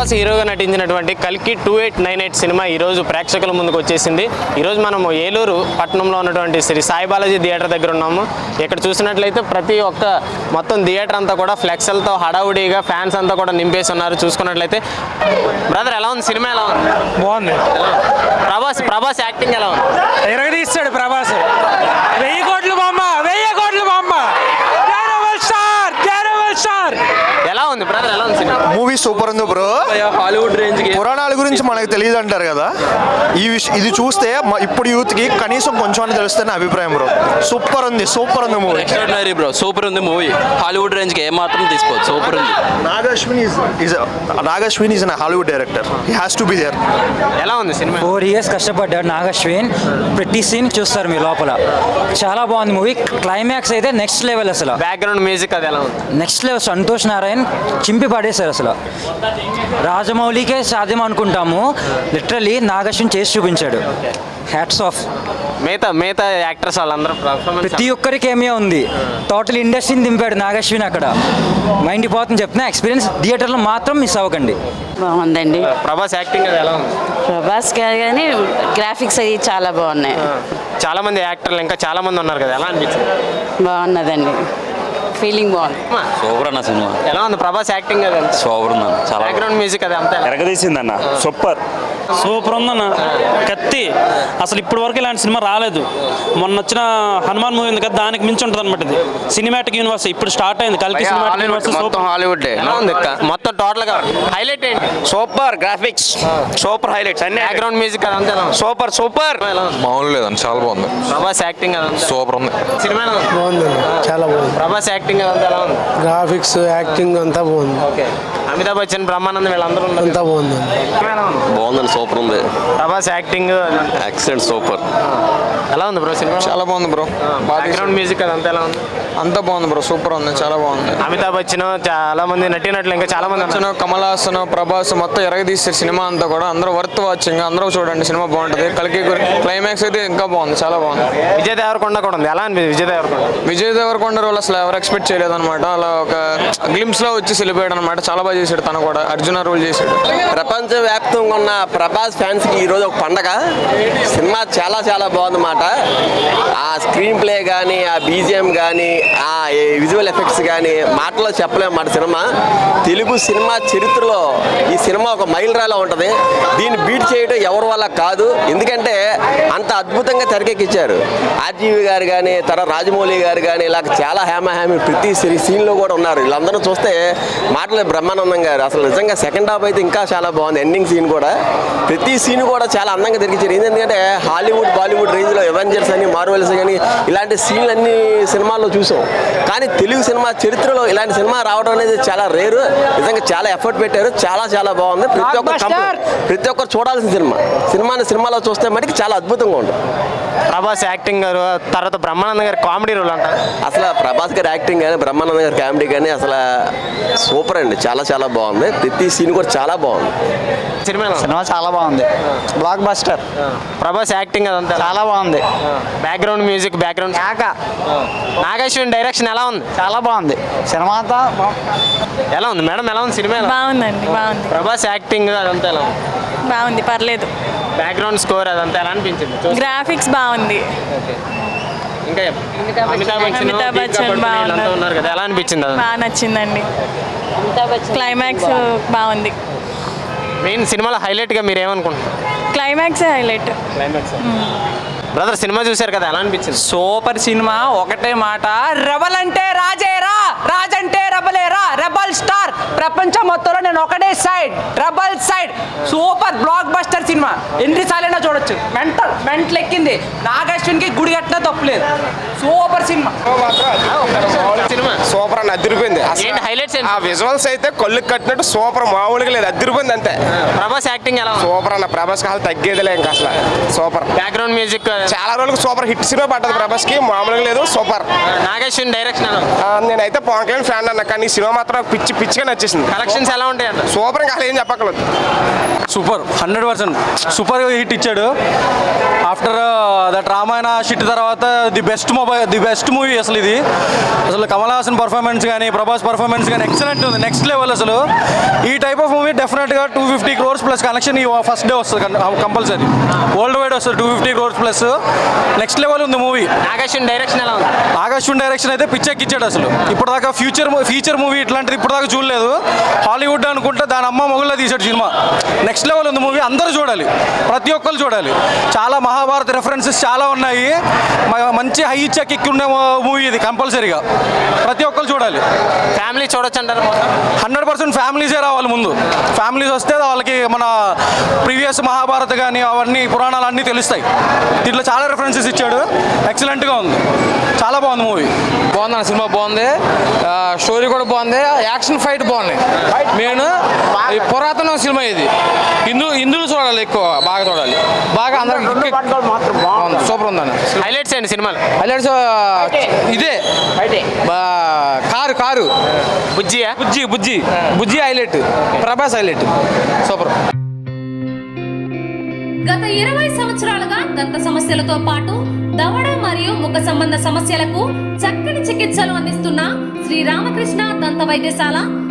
ప్రభాస్ హీరోగా నటించినటువంటి కల్కి టూ ఎయిట్ నైన్ ఎయిట్ సినిమా ఈరోజు ప్రేక్షకుల ముందుకు వచ్చేసింది. ఈరోజు మనం ఏలూరు పట్టణంలో ఉన్నటువంటి శ్రీ సాయి బాలాజీ థియేటర్ దగ్గర ఉన్నాము. ఇక్కడ చూసినట్లయితే ప్రతి ఒక్క మొత్తం థియేటర్ అంతా కూడా ఫ్లెక్స్లతో హడావుడిగా ఫ్యాన్స్ అంతా కూడా నింపేసి ఉన్నారు. చూసుకున్నట్లయితే బ్రదర్ ఎలా ఉంది? సినిమా ఎలా ఉంది? బాగుంది. ప్రభాస్ ప్రభాస్ యాక్టింగ్ ఎలా ఉంది? ఎరగదీస్తాడు ప్రభాస్. వెయ్యి కోట్లు బొమ్మ వెయ్యి కోట్లు బొమ్మ. ఎలా ఉంది బ్రదర్? ఎలా ఉంది సినిమా? మూవీ సూపర్ ఉంది బ్రో హాలీవుడ్ రేంజ్కి. పురాణాల గురించి మనకు తెలియదు అంటారు కదా? ఈ విష ఇది చూస్తే ఇప్పుడు యూత్కి కనీసం కొంచెం అని తెలుస్తే నా అభిప్రాయం బ్రో సూపర్ ఉంది సూపర్ ఉంది మూవీ ఎక్స్ట్రాడినరీ బ్రో సూపర్ ఉంది మూవీ హాలీవుడ్ రేంజ్కి ఏ మాత్రం తీసుకోవచ్చు సూపర్ ఉంది. Nag Ashwin is is Nag Ashwin is an Hollywood director he has to be there ఎలా ఉంది సినిమా? ఫోర్ ఇయర్స్ కష్టపడ్డాడు నాగశ్విన్. ప్రతి సీన్ చూస్తారు మీ లోపల. చాలా బాగుంది మూవీ క్లైమాక్స్ అయితే నెక్స్ట్ లెవెల్ అసలు. బ్యాక్గ్రౌండ్ మ్యూజిక్ అది ఎలా ఉంది? నెక్స్ట్ లెవెల్ సంతోష్ నారాయణ్ చింపి పడేశారు అసలు. రాజమౌళికే సాధ్యం అనుకుంటాము. లిటరలీ నాగశ్విన్ చేసి చూపించాడు. హ్యాట్స్ ఆఫ్ మిగతా మిగతా యాక్టర్స్ వాళ్ళందరూ ప్రతి ఒక్కరికి ఏమే ఉంది. టోటల్ ఇండస్ట్రీని దింపాడు నాగశ్విన్ అక్కడ. మైండ్ పోతుంది చెప్తున్నా ఎక్స్పీరియన్స్ థియేటర్లో మాత్రం మిస్ అవ్వకండి. బాగుందండి. ప్రభాస్ యాక్టింగ్ అది ఎలా ఉంది? ప్రభాస్ గారు కానీ గ్రాఫిక్స్ అవి చాలా బాగున్నాయి. చాలా మంది యాక్టర్లు ఇంకా చాలా మంది ఉన్నారు కదా ఎలా అనిపించింది? బాగున్నదండి. ఫీలింగ్ బాగుంది. సూపర్ అన్న సినిమా. ఎలా ఉంది ప్రభాస్ యాక్టింగ్ అది సూపర్ ఉంది అన్న చాలా బ్యాక్గ్రౌండ్ మ్యూజిక్ అది అంతా ఎలా? ఎరగదీసిందన్న సూపర్. సూపర్ ఉందన్న. కత్తి. అసలు ఇప్పటి వరకు ఇలాంటి సినిమా రాలేదు. మొన్న వచ్చిన హనుమాన్ మూవీ ఉంది కదా దానికి మించి ఉంటుంది అనమాట ఇది. సినిమాటిక్ యూనివర్స్ ఇప్పుడు స్టార్ట్ అయింది. కలికి సినిమాటిక్ యూనివర్స్ సూపర్. హాలీవుడ్? మొత్తం టోటల్గా హైలైట్ ఏంటి? సూపర్ గ్రాఫిక్స్ సూపర్ హైలైట్స్ అన్ని. Background music? Super super. మామూలు లేదండి చాలా బాగుంది. ప్రభాస్ యాక్టింగ్ సూపర్ ఉంది. సినిమా ఎలా ఉంది? బాగుందండి చాలా బాగుంది. ప్రభాస్ యాక్టింగ్ ఎలా ఉంది? గ్రాఫిక్స్ యాక్టింగ్ అంతా బాగుంది. ఓకే. అమితాబ్ బచ్చన్ బ్రహ్మానందం వీళ్ళందరూ ఉన్నారు. అంతా ఉంది? బాగుందండి సూపర్ ఉంది. ప్రభాస్ యాక్టింగ్. Accident super. ఎలా ఉంది బ్రో సినిమా? చాలా బాగుంది బ్రో. బ్యాక్గ్రౌండ్ మ్యూజిక్ అది అంతా ఎలా ఉంది? అంతా బాగుంది బ్రో సూపర్ ఉంది చాలా బాగుంది. అమితాబ్ బచ్చన్ చాలా మంది నటినట్లు ఇంకా చాలా మంది. కమల్ హాసన్ ప్రభాస్ మొత్తం ఎరగదీస్తారు సినిమా అంతా కూడా. అందరూ వర్త్ వాచింగ్ అందరూ చూడండి సినిమా బాగుంటుంది. కలికి క్లైమాక్స్ అయితే ఇంకా బాగుంది చాలా బాగుంది. విజయ్ దేవరకొండ కూడా ఉంది ఎలా అనిపించింది విజయ్ దేవరకొండ? విజయ్ దేవరకొండ రోల్ అసలు ఎవరు ఎక్స్పెక్ట్ చేయలేదు అనమాట అలా ఒక గ్లిమ్స్లో వచ్చి వెళ్ళిపోయాడు అనమాట చాలా బాగా చేశాడు తను కూడా అర్జున రోల్ చేశాడు. ప్రపంచ వ్యాప్తంగా ఉన్న ప్రభాస్ ఫ్యాన్స్కి ఈరోజు ఒక పండగ. సినిమా చాలా చాలా బాగుందన్నమాట. ఆ స్క్రీన్ ప్లే కానీ ఆ బీజిఎం కానీ ఆ విజువల్ ఎఫెక్ట్స్ కానీ మాటలో చెప్పలేము మాట సినిమా. తెలుగు సినిమా చరిత్రలో ఈ సినిమా ఒక మైల్ రాలా ఉంటుంది. దీన్ని బీట్ చేయడం ఎవరి వల్ల కాదు. ఎందుకంటే అంత అద్భుతంగా తెరకెక్కించారు ఆర్జీవి గారు కానీ తర్వాత రాజమౌళి గారు కానీ ఇలా చాలా హేమ ప్రతి సీన్లో కూడా ఉన్నారు. వీళ్ళందరూ చూస్తే మాటలు బ్రహ్మానందం గారు. అసలు నిజంగా సెకండ్ హాఫ్ అయితే ఇంకా చాలా బాగుంది. ఎండింగ్ సీన్ కూడా ప్రతి సీన్ కూడా చాలా అందంగా తెరిగించారు ఎందుకంటే హాలీవుడ్ బాలీవుడ్ రేంజ్లో ఎవెంజర్స్ అని మార్వెల్స్ కానీ ఇలాంటి సీన్లు అన్ని సినిమాల్లో చూసి. కానీ తెలుగు సినిమా చరిత్రలో ఇలాంటి సినిమా రావడం అనేది చాలా రేరు. నిజంగా చాలా ఎఫర్ట్ పెట్టారు. చాలా చాలా బాగుంది. ప్రతి ఒక్క ప్రతి ఒక్కరు చూడాల్సిన సినిమా. సినిమాని సినిమాలో చూస్తే మటుకు చాలా అద్భుతంగా ఉంటుంది. ప్రభాస్ యాక్టింగ్ గారు తర్వాత బ్రహ్మానంద గారి కామెడీ రోల్ అంట అసలు ప్రభాస్ గారి యాక్టింగ్ కానీ బ్రహ్మానంద గారి కామెడీ కానీ అసలు సూపర్ అండి. చాలా చాలా బాగుంది. ప్రతి సీన్ కూడా చాలా బాగుంది. సినిమా? సినిమా చాలా బాగుంది. బ్లాక్ బస్టర్ ప్రభాస్ యాక్టింగ్ అదంతా. చాలా బాగుంది. బ్యాక్గ్రౌండ్ మ్యూజిక్ బ్యాక్గ్రౌండ్ నాగేశ్వరి డైరెక్షన్ ఎలా ఉంది? చాలా బాగుంది. సినిమా అంతా ఎలా ఉంది? మేడం ఎలా ఉంది? సినిమా? బాగుందండి బాగుంది. ప్రభాస్ యాక్టింగ్ అదంతా ఎలా ఉంది? బాగుంది పర్లేదు. బ్యాక్గ్రౌండ్ స్కోర్ అదంతా ఎలా అనిపించింది? గ్రాఫిక్స్ బాగుంది. ఇంకా. అమితాబ్ బచ్చన్ బాగున్నారు. ఉన్నారు కదా ఎలా అనిపించింది బాగా నచ్చిందండి. క్లైమాక్స్ బాగుంది. మెయిన్ సినిమాలో హైలైట్గా మీరు ఏమనుకుంటున్నారు? క్లైమాక్స్ హైలైట్ క్లైమాక్స్ బ్రదర్ సినిమా చూశారు కదా ఎలా అనిపించింది? సూపర్ సినిమా ఒకటే మాట రెబల్ అంటే రాజేరా రాజ్ అంటే రెబలేరా రెబల్ స్టార్ ప్రపంచం మొత్తంలో నేను ఒకటే side rebel side super block buster cinema ఎన్నిసార్లైనా చూడొచ్చు. మెంటల్ మెంటల్ ఎక్కింది. నాగేశ్వన్కి గుడి కట్టినా తప్పులేదు సూపర్ సినిమా. సినిమా సూపర్ అని అదిరిపోయింది. హైలైట్స్ ఆ విజువల్స్ అయితే కళ్ళు కట్టినట్టు సూపర్ మామూలుగా లేదు. అదిరిపోయింది అంతే. ప్రభాస్ యాక్టింగ్ ఎలా సూపర్ అన్న. ప్రభాస్ కాలు తగ్గేదిలే ఇంకా అసలు. సూపర్. బ్యాక్గ్రౌండ్ మ్యూజిక్ చాలా రోజులకు సూపర్ హిట్ సినిమా పడ్డది ప్రభాస్కి మామూలుగా లేదు సూపర్. నాగేశ్వరి డైరెక్షన్ నేనైతే పవన్ కళ్యాణ్ ఫ్యాన్ అన్న కానీ ఈ సినిమా మాత్రం పిచ్చి పిచ్చిగా నచ్చేసింది. కలెక్షన్స్ ఎలా ఉంటాయి అంట సూపర్ ఇంకా ఏం చెప్పగలదు super. Hundred percent. Super hit ఇచ్చాడు. ఆఫ్టర్ దట్ రామాయణ షిట్ తర్వాత the best mobile the best movie అసలు ఇది. అసలు కమల్ హాసన్ పర్ఫార్మెన్స్ కానీ ప్రభాస్ పర్ఫార్మెన్స్ కానీ ఎక్సలెంట్ ఉంది. నెక్స్ట్ లెవెల్ అసలు. ఈ టైప్ ఆఫ్ మూవీ డెఫినెట్గా two fifty crores plus connection ఈ ఫస్ట్ డే వస్తుంది కంపల్సరీ వరల్డ్ వైడ్ వస్తుంది two fifty crores plus next level ఉంది మూవీ నాగేశ్వరి డైరెక్షన్ ఎలా ఉంది? ఆగస్టు డైరెక్షన్ అయితే పిచ్చెక్కిచ్చాడు అసలు. ఇప్పటిదాకా ఫ్యూచర్ ఫ్యూచర్ మూవీ ఇట్లాంటిది ఇప్పటిదాకా చూడలేదు. హాలీవుడ్ అనుకుంటే దాని అమ్మ మొగుల్లో తీసాడు సినిమా నెక్స్ట్ లెవెల్ ఉంది మూవీ అందరూ చూడాలి. ప్రతి ఒక్కరు చూడాలి. చాలా మహాభారత రెఫరెన్సెస్ చాలా ఉన్నాయి. మంచి హై చెక్ ఎక్కి ఉన్న మూవీ ఇది కంపల్సరీగా ప్రతి ఒక్కరు చూడాలి. ఫ్యామిలీ చూడొచ్చు అంటారు హండ్రెడ్ పర్సెంట్ ఫ్యామిలీసే రావాలి ముందు. ఫ్యామిలీస్ వస్తే వాళ్ళకి మన ప్రీవియస్ మహాభారత కానీ అవన్నీ పురాణాలు అన్నీ తెలుస్తాయి. దీంట్లో చాలా రెఫరెన్సెస్ ఇచ్చాడు. ఎక్సలెంట్గా ఉంది. చాలా బాగుంది మూవీ. బాగుంది సినిమా బాగుంది. స్టోరీ కూడా బాగుంది. యాక్షన్ ఫైట్ బాగుంది. మెయిన్ ఈ పురాతన సినిమా ఇది. హిందూ హిందువులు చూడాలి ఎక్కువ బాగా చూడాలి. బాగా అందరికి బాగుంది సూపర్ ఉందండి హైలైట్స్ ఏంటి సినిమాలు? హైలైట్స్ ఇదే. బా- car car. బుజ్జియా? Bujji Bujji. Bujji highlight Prabhas highlight. Super. గత ఇరవై సంవత్సరాలుగా దంత సమస్యలతో పాటు దవడ మరియు ముఖ సంబంధ సమస్యలకు చక్కని చికిత్సలు అందిస్తున్న శ్రీ రామకృష్ణ దంత వైద్యశాల